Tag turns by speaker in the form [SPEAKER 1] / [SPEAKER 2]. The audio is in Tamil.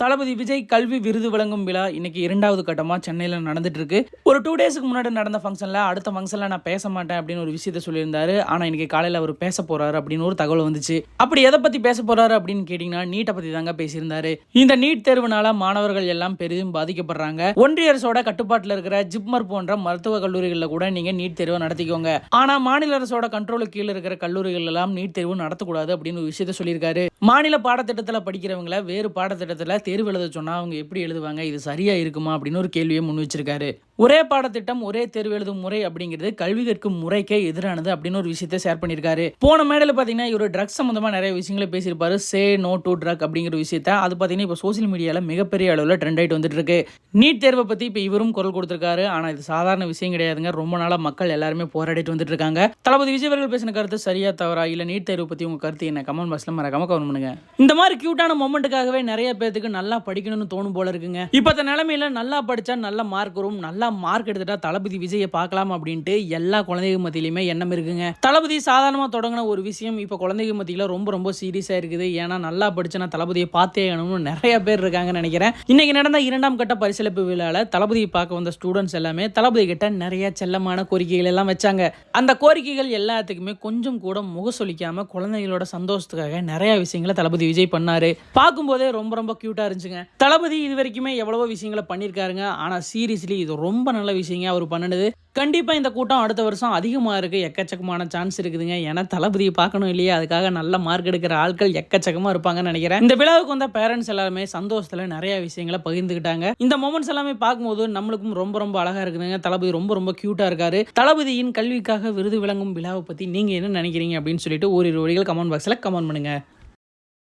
[SPEAKER 1] தளபதி விஜய் கல்வி விருது வழங்கும் விழா இன்னைக்கு இரண்டாவது கட்டமாக சென்னையில் நடந்துட்டு இருக்கு ஒரு டூ டேஸ்க்கு முன்னாடி நடந்த ஃபங்க்ஷனில் அடுத்த ஃபங்க்ஷனில் நான் பேச மாட்டேன் அப்படின்னு ஒரு விஷயத்த சொல்லியிருந்தாரு. ஆனால் இன்னைக்கு காலையில் அவர் பேச போறாரு அப்படின்னு ஒரு தகவல் வந்துச்சு. அப்படி எதை பற்றி பேச போறாரு அப்படின்னு கேட்டிங்கன்னா நீட்டை பற்றி தாங்க பேசியிருந்தாரு. இந்த நீட் தேர்வுனால மாணவர்கள் எல்லாம் பெரிதும் பாதிக்கப்படுறாங்க. ஒன்றிய அரசோட கட்டுப்பாட்டில் இருக்கிற ஜிப்மர் போன்ற மருத்துவ கல்லூரிகளில் கூட நீங்கள் நீட் தேர்வை நடத்திக்கோங்க. ஆனால் மாநில அரசோட கண்ட்ரோலுக்கு கீழே இருக்கிற கல்லூரிகள் எல்லாம் நீட் தேர்வு நடத்தக்கூடாது அப்படின்னு ஒரு விஷயத்த சொல்லியிருக்காரு. மாநில பாடத்திட்டத்தில் படிக்கிறவங்கள வேறு பாடத்திட்டத்தில் தேர்வு எழுத சொன்னால் அவங்க எப்படி எழுதுவாங்க? இது சரியாக இருக்குமா? அப்படின்னு ஒரு கேள்வியை முன் வச்சிருக்காரு. ஒரே பாடத்திட்டம் ஒரே தேர்வு எழுதும் முறை அப்படிங்கிறது கல்வி கற்கும் முறைக்கே எதிரானது அப்படின்னு ஒரு விஷயத்தை ஷேர் பண்ணியிருக்காரு. போன மேடையில் பார்த்தீங்கன்னா இவர் ட்ரக்ஸ் சம்மந்தமாக நிறைய விஷயங்களை பேசியிருப்பாரு. சே நோ டு ட்ரக் அப்படிங்கிற விஷயத்த. அது பார்த்தீங்கன்னா இப்போ சோசியல் மீடியாவில் மிகப்பெரிய அளவில் ட்ரெண்ட் ஆகிட்டு வந்துட்டு இருக்கு. நீட் தேர்வை பற்றி இப்போ இவரும் குரல் கொடுத்துருக்காரு. ஆனால் இது சாதாரண விஷயம் கிடையாதுங்க. ரொம்ப நாளாக மக்கள் எல்லாருமே போராடிட்டு வந்துட்டு இருக்காங்க. தளபதி விஜய் அவர்கள் பேசின கருத்து சரியா தவறா? இல்லை நீட் தேர்வு பற்றி உங்கள் கருத்து என்ன? கமெண்ட் பாக்ஸில் மறக்காம கமெண்ட் பண்ணுங்க. இந்த மாதிரி கியூட்டான மொமெண்ட்டுக்காகவே நிறைய பேர்த்துக்கு நல்லா படிக்கணும்னு தோணும் போல இருக்குங்க. இப்போத்த நிலமையில நல்லா படித்தா நல்ல மார்க் வரும். நல்லா மார்க் எடுத்துட்டா தளபதி விஜயை பார்க்கலாம் அப்படின்ட்டு எல்லா குழந்தைங்க மத்தியிலுமே எண்ணம் இருக்குங்க. தளபதி சாதாரணமாக தொடங்கின ஒரு விஷயம் இப்போ குழந்தைகள் மத்தியில் ரொம்ப ரொம்ப சீரியஸாக இருக்குது. ஏன்னா நல்லா படிச்சு நான் தளபதியை பார்த்தே ஆகணும்னு நிறைய பேர் இருக்காங்கன்னு நினைக்கிறேன். இன்னைக்கு நடந்த இரண்டாம் கட்ட பரிசீலிப்பு விழாவில் தளபதியை பார்க்க வந்த ஸ்டூடெண்ட்ஸ் எல்லாமே தளபதி கிட்ட நிறைய செல்லமான கோரிக்கைகள் எல்லாம் வச்சாங்க. அந்த கோரிக்கைகள் எல்லாத்துக்குமே கொஞ்சம் கூட முகசொலிக்காம குழந்தைகளோட சந்தோஷத்துக்காக நிறைய விஷயங்களை தளபதி விஜய் பண்ணாரு. பார்க்கும்போதே ரொம்ப ரொம்ப க்யூட்டாக இருந்துச்சுங்க. தளபதி இது வரைக்குமே எவ்வளவோ விஷயங்களை பண்ணியிருக்காருங்க. ஆனால் சீரியஸ்லி இது ரொம்ப ரொம்ப நல்ல விஷயங்க. அவர் பண்ணினது. கண்டிப்பா இந்த கூட்டம் அடுத்த வருஷம் அதிகமா இருக்கு. எக்கச்சக்கமான சான்ஸ் இருக்குதுங்க. ஏன்னா தளபதியை பார்க்கணும் இல்லையா? அதுக்காக நல்ல மார்க் எடுக்கிற ஆட்கள் எக்கச்சக்கமா இருப்பாங்கன்னு நினைக்கிறேன். இந்த விழாவுக்கு வந்த பேரண்ட்ஸ் எல்லாருமே சந்தோஷத்துல நிறைய விஷயங்களை பகிர்ந்துக்கிட்டாங்க. இந்த மொமெண்ட்ஸ் எல்லாமே பார்க்கும்போது நம்மளுக்கும் ரொம்ப ரொம்ப அழகா இருக்குதுங்க. தளபதி ரொம்ப ரொம்ப க்யூட்டாக இருக்காரு. தளபதியின் கல்விக்காக விருது விளங்கும் விழாவை பத்தி நீங்க என்ன நினைக்கிறீங்க அப்படின்னு சொல்லிட்டு ஒரு வழிகள் கமெண்ட் பாக்ஸில் கமெண்ட் பண்ணுங்க.